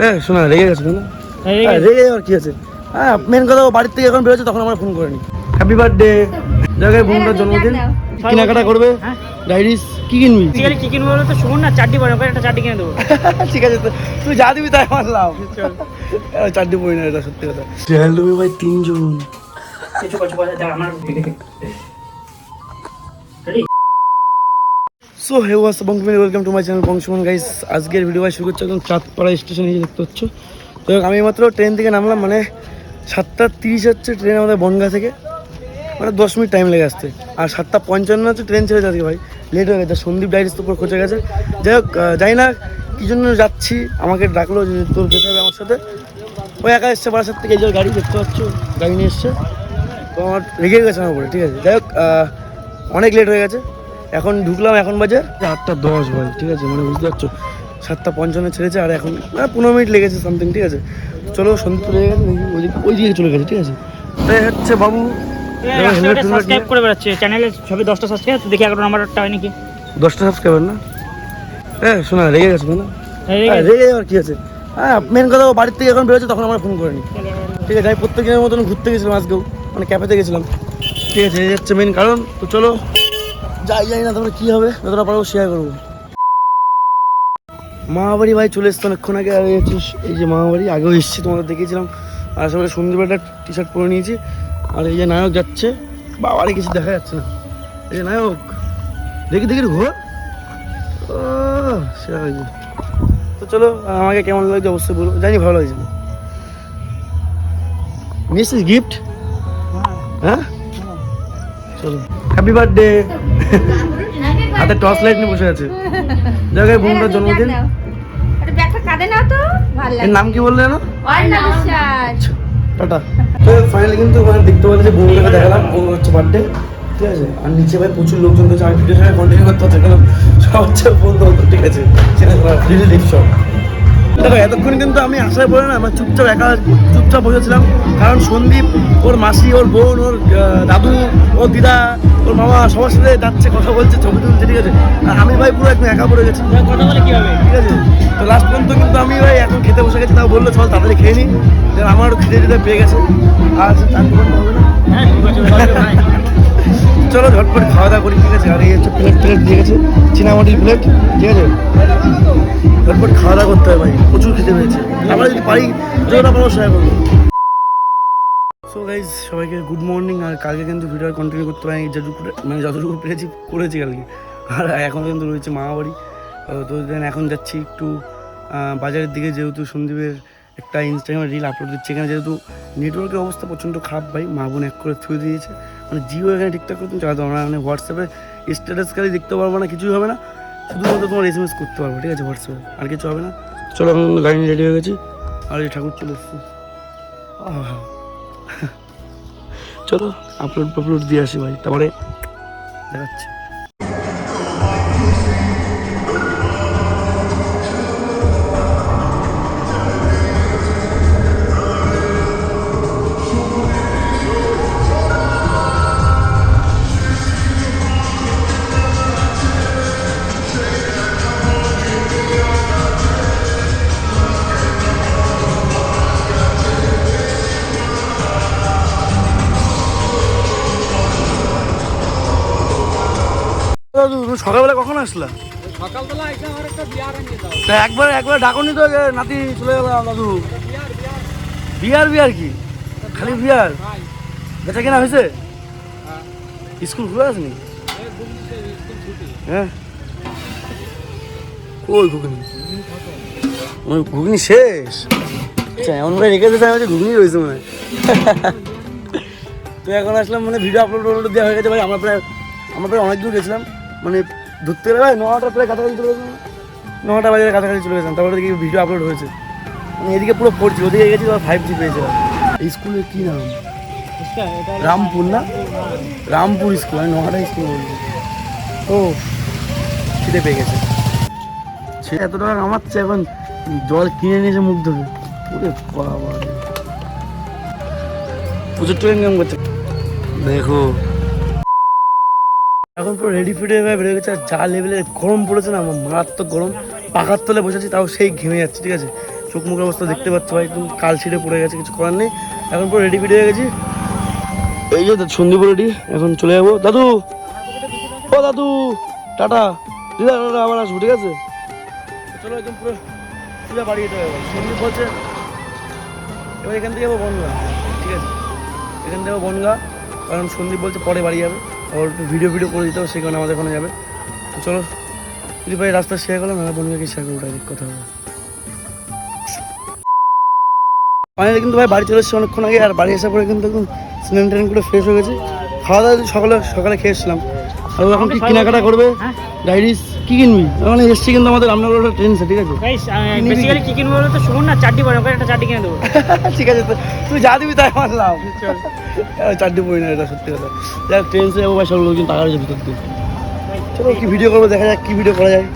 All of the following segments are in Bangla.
হ্যাঁ শোনা রেগে গেছে না হ্যাঁ, রেগে হ্যাঁ, রেগে যাওয়ার কি আছে? হ্যাঁ মেন কথা ও বাড়ির থেকে যখন বেরোচ্ছে তখন আমার ফোন করেনি। হ্যাপি বার্থডে জায়গায় বোনটার জন্মদিন। কেনাকাটা করবে? হ্যাঁ। ডাইরিস কি কিনবি? কি কিনবো তো শোন না চারটি পরে একটা চারটি কিনে দেবো। ঠিক আছে তো তুই যা দিবি তাই আমার লাভ চারটে বই না এটা সত্যি কথা। হ্যালো ভাই তিনজন। কিছু কিছু আমার সো হে ওয়াস বংশমান ওয়েলকাম টু মাই চ্যানেল বংশমান গাইস আজকের ভিডিও শুরু করছে একদম চাঁদপাড়া স্টেশনে দেখতে পাচ্ছ। তো আমি মাত্র ট্রেন থেকে নামলাম মানে সাতটা তিরিশ হচ্ছে ট্রেন আমাদের বনগা থেকে। মানে দশ মিনিট টাইম লেগে আসতে। আর সাতটা পঞ্চান্ন হচ্ছে ট্রেন ছেড়ে যাচ্ছে ভাই। লেট হয়ে গেছে, সন্দীপ ডাইরিস তো খোঁজে গেছে। যাই হোক জানি না, কী জন্য যাচ্ছি, আমাকে ডাকলো যে তোর যেতে হবে আমার সাথে। ওই একা এসছে বারাসাত থেকে, এই যে গাড়ি দেখতে পাচ্ছ, গাড়ি নিয়ে এসছে। তো আমার রেগে গেছে আমার উপরে, ঠিক আছে। যাই হোক অনেক লেট হয়ে গেছে। এখন ঢুকলাম এখন বাজে আটটা দশ ভাই ঠিক আছে? মানে বুঝতে পারছ? সাতটা পঞ্চান্ন ছেড়েছে আর এখন মানে পনেরো মিনিট লেগেছে সামথিং ঠিক আছে? চলো সন্দীপ লেগে গেছে ওই দিকে ওই দিকে চলে গেছে ঠিক আছে? তাই হচ্ছে বাবু। সাবস্ক্রাইব করে বেড়াচ্ছে। চ্যানেলে সবই দশটা সাবস্ক্রাইব দেখি এগারো নাম্বারটা হয় নাকি। দশটা সাবস্ক্রাইবার না? হ্যাঁ শোনা রেগে গেছে না হ্যাঁ, রেগে হ্যাঁ, রেগে যাওয়ার কি আছে? হ্যাঁ মেন কথা বাড়ির থেকে যখন বেরোচ্ছে তখন আমার ফোন করেনি। ঠিক আছে আমি প্রত্যেক দিনের মতন ঘুরতে গেছিলাম আজকেও মানে ক্যাফেতে গেছিলাম। ঠিক আছে এই হচ্ছে মেন কারণ। তো চলো যাই যাই না তারপরে কী হবে? যতটা পারব শেয়ার করব। মামাবাড়ি ভাই চলে এসছে অনেকক্ষণ আগে আর এই এই যে মামাবাড়ি আগেও এসেছি তোমাদের দেখেছিলাম আর সবাই সন্ধ্যেবেলা টি শার্ট পরে নিয়েছি। আর এই যে নায়ক যাচ্ছে বাবারে কিছু দেখা যাচ্ছে না। এই যে নায়ক দেখি দেখি একটু ঘোর। হয়েছে তো চলো আমাকে কেমন লাগছে অবশ্যই বলো। জানি ভালো লাগছে মিসেস গিফট হ্যাঁ? চলো। হ্যাপি বার্থডে হাতে টর্চ লাইট নিয়ে বসে আছে। জায়গায় বোনটার জন্মদিন। আরে ব্যাগটা কাঁদে না তো ভালো এর নাম কি বললে না টাটা। তো ফাইনালি কিন্তু ওখানে দেখতে পাচ্ছি যে বোনটাকে দেখালাম বোন হচ্ছে বার্থডে ঠিক আছে? আর নিচে ভাই প্রচুর লোকজন রয়েছে আমি ভিডিও সঙ্গে কন্টিনিউ করতে হচ্ছে কারণ সব হচ্ছে বন্ধ ঠিক আছে? ফ্রিলি লিপ সব দেখো এতক্ষণ কিন্তু আমি আশায় পড়ে না আমার চুপচাপ একা চুপচাপ বসেছিলাম। কারণ সন্দীপ ওর মাসি ওর বোন ওর দাদু ওর দিদা ওর মামা সবার সাথে যাচ্ছে কথা বলছে ছবি তুলছে ঠিক আছে? আর আমি ভাই পুরো একদম একা পড়ে গেছি। কথা বলে কি হবে? ঠিক আছে? তো লাস্ট পর্যন্ত কিন্তু আমি ভাই এখন খেতে বসে গেছি তাও বলল চল তাড়াতাড়ি খেয়ে নি। দেন আমারও খেতে দিতে পেয়ে গেছে। আর হবে না। হ্যাঁ চলো ঝটপট খাওয়া দাওয়া করি ঠিক আছে? আর এই হচ্ছে প্লেট প্লেট দিয়ে গেছে। চীনামাটির প্লেট ঠিক আছে? ঝটপট খাওয়া দাওয়া করতে হবে ভাই প্রচুর খেতে পেয়েছে। আমরা যদি পারি যতটা পারব শেয়ার করব সো গাইজ সবাইকে গুড মর্নিং আর কালকে কিন্তু ভিডিও কন্টিনিউ করতে পারি যতটুকু মানে যতটুকু পেরেছি করেছি কালকে। আর এখন কিন্তু রয়েছে মামাবাড়ি। আহ, তো দেন এখন যাচ্ছি একটু বাজারের দিকে যেহেতু সন্দীপের একটা ইনস্টাগ্রামে রিল আপলোড দিচ্ছে। এখানে যেহেতু নেটওয়ার্কের অবস্থা প্রচণ্ড খারাপ ভাই মা বোন এক করে থুয়ে দিয়েছে। মানে জিও এখানে ঠিকঠাক করতে চালাতে পারব না মানে হোয়াটসঅ্যাপে স্ট্যাটাস খালি দেখতে পারব না কিছুই হবে না। শুধুমাত্র তোমার এস এম এস করতে পারব ঠিক আছে হোয়াটসঅ্যাপে আর কিছু হবে না। চলো এখন গাড়ি রেডি হয়ে গেছি। আর এই ঠাকুর চলে এসছি। চলো আপলোড আপলোড দিয়ে আসি ভাই তারপরে দেখাচ্ছি। তুমি সকালবেলা কখন আসলা? সকালবেলা তা একবার একবার ডাকুনি তো নাতি চলে গেলাম দাদু। বিয়ার বিয়ার। কি? খালি বিয়ার? বেচা কেনা হয়েছে? স্কুল খুলে আসনি হ্যাঁ। কই ঘুগনি? ওই ঘুগনি শেষ। আচ্ছা এমন ভাই রেখে দিয়েছে আমি ঘুগনি রয়েছে মনে হয়। তো এখন আসলাম মানে ভিডিও আপলোড আপলোড দেওয়া হয়ে গেছে ভাই আমরা প্রায় আমরা প্রায় অনেক দূর গেছিলাম। মানে ধরতে গেলে নটা প্রায় কাছাকাছি চলে গেছিলাম নটা বাজারে কাছাকাছি চলে গেছিলাম তারপরে দেখি ভিডিও আপলোড হয়েছে। মানে এদিকে পুরো ফোর জি ওদিকে গেছি ফাইভ জি পেয়েছে এই স্কুলের কী নাম? রামপুর না? রামপুর স্কুল আমি নোহাটা স্কুল বলছি ও, খিদে পেয়ে গেছে। সে এত টাকা কামাচ্ছে এখন, জল কিনে নিয়েছে মুখ ধরে। ওরে বাবা। প্রচুর টাকা ইনকাম করছে? দেখো এখন পুরো রেডি ফিডে হয়ে বেড়ে গেছে, আর যা লেভেলের গরম পড়েছে না, আমার মারাত্মক গরম। পাখার তলে বসেছি তাও সেই ঘেমে যাচ্ছে, ঠিক আছে? চোখ মুখের অবস্থা দেখতে পাচ্ছ, ভাই, একদম কাল ছিঁড়ে পড়ে গেছে, কিছু করার নেই। এখন পুরো রেডি ফিডি হয়ে গেছি। এই যে সন্দীপ রেডি, এখন চলে যাব। দাদু! ও দাদু! টাটা! দিদা টাটা আবার আসব, ঠিক আছে? চলো একদম পুরো বাড়ি যেতে হবে সন্দীপ বলছে, এবার এখান থেকে যাব বনগা, ঠিক আছে? এখান থেকে বনগা, কারণ সন্দীপ বলছে পরে বাড়ি যাবে। একটু ভিডিও ভিডিও করে দিতে হবে সেই কারণে আমাদের ওখানে যাবে। তো চলো যদি ভাই রাস্তা শেয়ার করলাম আমার বন্ধুকে শেয়ার করব ডাইরেক্ট কথা হবে। ফাইনালি কিন্তু ভাই বাড়ি চলে এসেছে অনেকক্ষণ আগে আর বাড়ি আসার পরে কিন্তু একদম স্নান টান করে ফ্রেশ হয়ে গেছে। খাওয়া দাওয়া সকালে সকালে খেয়ে এসেছিলাম। আর এখন কি কেনাকাটা করবে? হ্যাঁ। ডাইরিস কি কিনবি? মানে এসছি কিন্তু আমাদের রামনগর একটা ট্রেন আছে ঠিক আছে? বেসিক্যালি কি কিনবো তো শুনুন না চারটি পরে একটা চারটি কিনে দেবো। ঠিক আছে তো তুই যা দিবি তাই মানলাম। চারটি বই না এটা সত্যি কথা। দেখ ট্রেন সে ভাই সব লোকজন টাকা রয়েছে ভিতর দিয়ে চলো কি ভিডিও করব দেখা যাক কি ভিডিও করা যায়।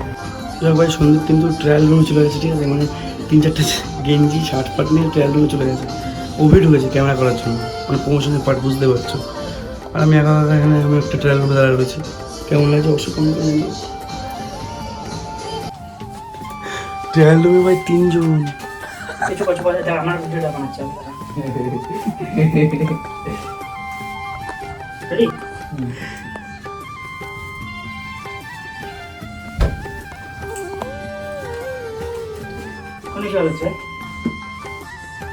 যাক ভাই সন্দীপ কিন্তু ট্রায়াল রুমে চলে গেছে ঠিক আছে? মানে তিন চারটে গেঞ্জি শার্ট ফার্ট নিয়ে ট্রায়াল রুমে চলে গেছে। ওভি ঢুকেছে ক্যামেরা করার জন্য। মানে প্রমোশনের পার্ট বুঝতে পারছ। আর আমি একা একা এখানে আমি একটা ট্রায়াল রুমে দাঁড়িয়ে রয়েছি। কেমন লাগছে? অবশ্যই কমেন্ট করে জানিও। ট্রায়াল ভাই তিনজন। আমার ভিডিওটা বানাচ্ছে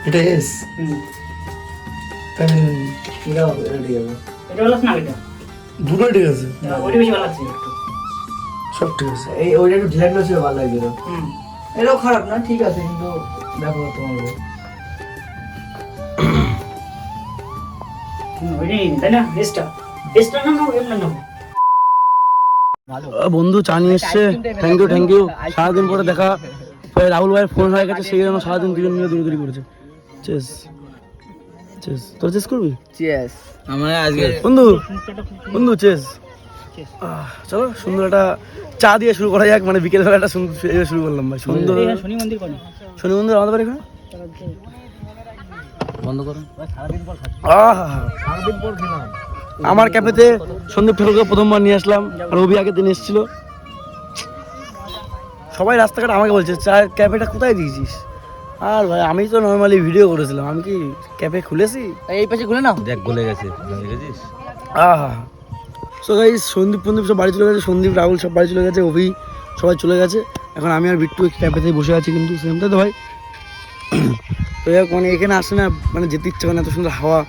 এটা না এটা? দুটো ঠিক আছে। ওইটা বেশি ভালো লাগছে সব ঠিক আছে। এই ওইটা একটু ছিল ভালো লাগছিল। হুম। এটাও খারাপ না ঠিক আছে কিন্তু দেখো তোমার বন্ধু চা নিয়ে এসছে। থ্যাংক ইউ থ্যাংক ইউ সারাদিন পরে দেখা। ভাই রাহুল ভাইয়ের ফোন হয়ে গেছে সেই জন্য সারাদিন দুজন মিলে দৌড়ি করেছে। চেস চেস তোর চেস করবি. আমার আজকে বন্ধু বন্ধু চেস চলো সুন্দর একটা চা দিয়ে শুরু করা যাক মানে বিকেলবেলা একটা সুন্দর ইয়ে শুরু করলাম ভাই সুন্দর। শনি মন্দির কোন শনি বন্ধু আমাদের বাড়ি এখানে? বন্ধ করো। আহা সারাদিন পর খেলাম। আমার ক্যাফেতে সন্দীপ ঠাকুরকে প্রথমবার নিয়ে আসলাম আর রবি আগের দিন এসেছিল। সবাই রাস্তাঘাট আমাকে বলছে চার ক্যাফেটা কোথায় দিয়েছিস? আর ভাই আমি তো নর্মালি ভিডিও করেছিলাম আমি কি ক্যাফে খুলেছি? এই পাশে খুলে নাও। দেখ গলে গেছে। আহা সো গাই সন্দীপ ফন্দীপ সব বাড়ি চলে গেছে, সন্দীপ, রাহুল সব বাড়ি চলে গেছে, অভি সবাই চলে গেছে। এখন আমি আর বিট্টু ক্যাফেতে বসে আছি, কিন্তু সেমটা তো ভাই তো মানে এখানে আসে না মানে যেতে ইচ্ছে করে না, এত সুন্দর হাওয়া।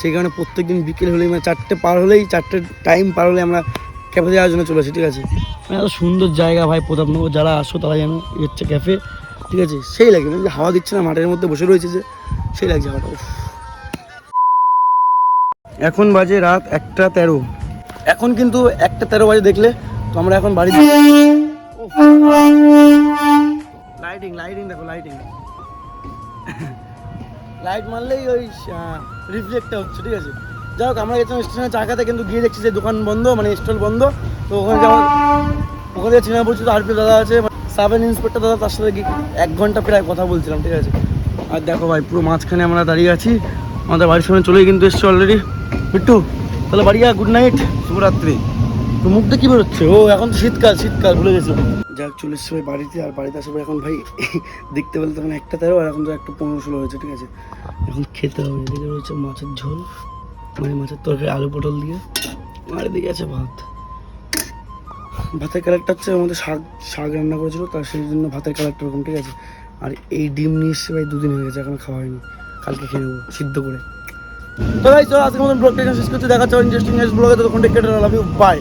সেই কারণে প্রত্যেক দিন বিকেল হলেই মানে চারটে পার হলেই, চারটে টাইম পার হলে আমরা ক্যাফে যাওয়ার জন্য চলে আসি, ঠিক আছে? মানে এত সুন্দর জায়গা ভাই, প্রতাপনগর, যারা আসো তারা এই হচ্ছে ক্যাফে ঠিক আছে? সেই লাগে মানে হাওয়া দিচ্ছে না, মাঠের মধ্যে বসে রয়েছে যে, সেই লাগছে হাওয়াটা এখন বাজে রাত একটা তেরো। এখন কিন্তু একটা তেরো বাজে দেখলে তো আমরা এখন বাড়ি লাইটিং লাইটিং দেখো লাইটিং লাইট মারলেই ওই রিফ্লেক্টটা হচ্ছে, ঠিক আছে? যাই হোক, আমরা গেছিলাম স্টেশনে চা খাতে, কিন্তু গিয়ে দেখছি যে দোকান বন্ধ মানে স্টল বন্ধ। তো ওখানে যাওয়া ওখানে চেনা পরিচিত আরপি দাদা আছে সাব ইন্সপেক্টর দাদা, তার সাথে এক ঘণ্টা প্রায় কথা বলছিলাম, ঠিক আছে? আর দেখো ভাই, পুরো মাঝখানে আমরা দাঁড়িয়ে আছি। আমাদের বাড়ির সামনে চলেই কিন্তু এসছি অলরেডি বিট্টু তাহলে বাড়ি গুড নাইট শুভরাত্রি। তো মুখ দিয়ে কি বেরোচ্ছে? ও এখন তো শীতকাল শীতকাল ভুলে গেছি যাক চলে এসছি ভাই বাড়িতে আর বাড়িতে আসবে এখন ভাই দেখতে পেলে তখন একটা তেরো আর এখন তো একটা পনেরো ষোলো হয়েছে ঠিক আছে? এখন খেতে হবে। এদিকে রয়েছে মাছের ঝোল মানে মাছের তরকারি আলু পটল দিয়ে। আর এদিকে আছে ভাত। ভাতের কালারটা হচ্ছে আমাদের শাক শাক রান্না করেছিল তার সেই জন্য ভাতের কালারটা ওরকম ঠিক আছে? আর এই ডিম নিয়ে এসছে ভাই দুদিন হয়ে গেছে এখন খাওয়া হয়নি। কালকে খেয়ে নেব সিদ্ধ করে। তো ভাই চলো আজকের মতন ব্লগটা শেষ করতে দেখা চাও ইন্টারেস্টিং ব্লগে তো টেক কেটে লাভ ইউ বাই